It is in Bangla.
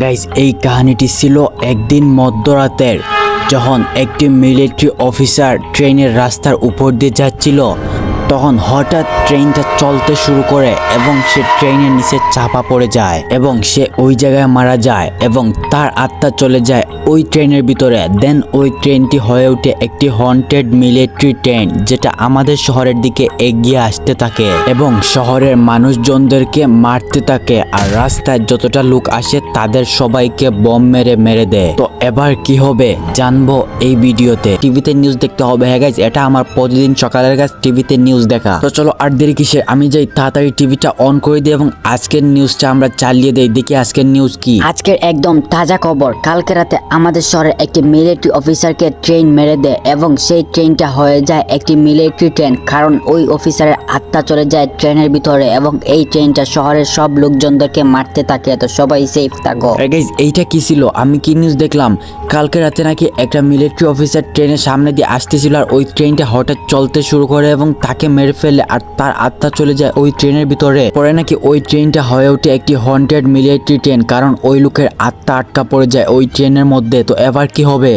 গাইজ এই কাহিনীটি ছিল একদিন মধ্যরাতের, যখন একটি মিলিটারি অফিসার ট্রেনের রাস্তার উপর দিয়ে যাচ্ছিল। তখন হঠাৎ ট্রেনটা চলতে শুরু করে এবং সে ট্রেনের নিচে চাপা পড়ে যায় এবং সে ওই জায়গায় মারা যায় এবং তার আত্মা চলে যায় ওই ট্রেনের ভিতরে। দেন ওই ট্রেনটি হয়ে ওঠে একটি হন্টেড মিলিটারি ট্রেন যেটা আমাদের শহরের দিকে এগিয়ে আসতে থাকে এবং শহরের মানুষজনদেরকে মারতে থাকে আর রাস্তায় যতটা লোক আসে তাদের সবাইকে বম মেরে মেরে দেয়। তো এবার কি হবে জানব এই ভিডিওতে। টিভিতে নিউজ দেখতে হবে। হ্যাঁ গাইজ এটা আমার প্রতিদিন সকালের কাজ টিভিতে নিউজ দেখা। তো চলো আর দেরি কিসে আমি যাই তাড়াতাড়ি টিভিটা অন করে দিই এবং আজকের নিউজটা আমরা চালিয়ে দেই। দেখি আজকের নিউজ কি। আজকের একদম তাজা খবর। কালকে রাতে আমাদের শহরে একটি মিলিটারি অফিসারকে ট্রেন মেরে দেয় এবং সেই ট্রেনটা হয়ে যায় একটি মিলিটারি ট্রেন কারণ ওই অফিসারের আত্মা চলে যায় ট্রেনের ভিতরে এবং এই ট্রেনটা শহরের সব লোকজনদেরকে মারতে থাকে। তো সবাই সেফ থাকো। এইটা কি ছিল? আমি কি নিউজ দেখলাম? কালকে রাতে নাকি একটা মিলিটারি অফিসার ট্রেনের সামনে দিয়ে আসতেছিল আর ওই ট্রেনটা হঠাৎ চলতে শুরু করে এবং তাকে মেরে ফেলে আর তার আত্মা চলে যায় ওই ট্রেনের ভিতরে। পরে নাকি ওই ট্রেনটা হয়ে ওঠে একটি হন্টেড মিলিটারি ট্রেন কারণ ওই লোকের আত্মা আটকা পড়ে যায় ওই ট্রেনের মধ্যে। তো এবার কি হবে?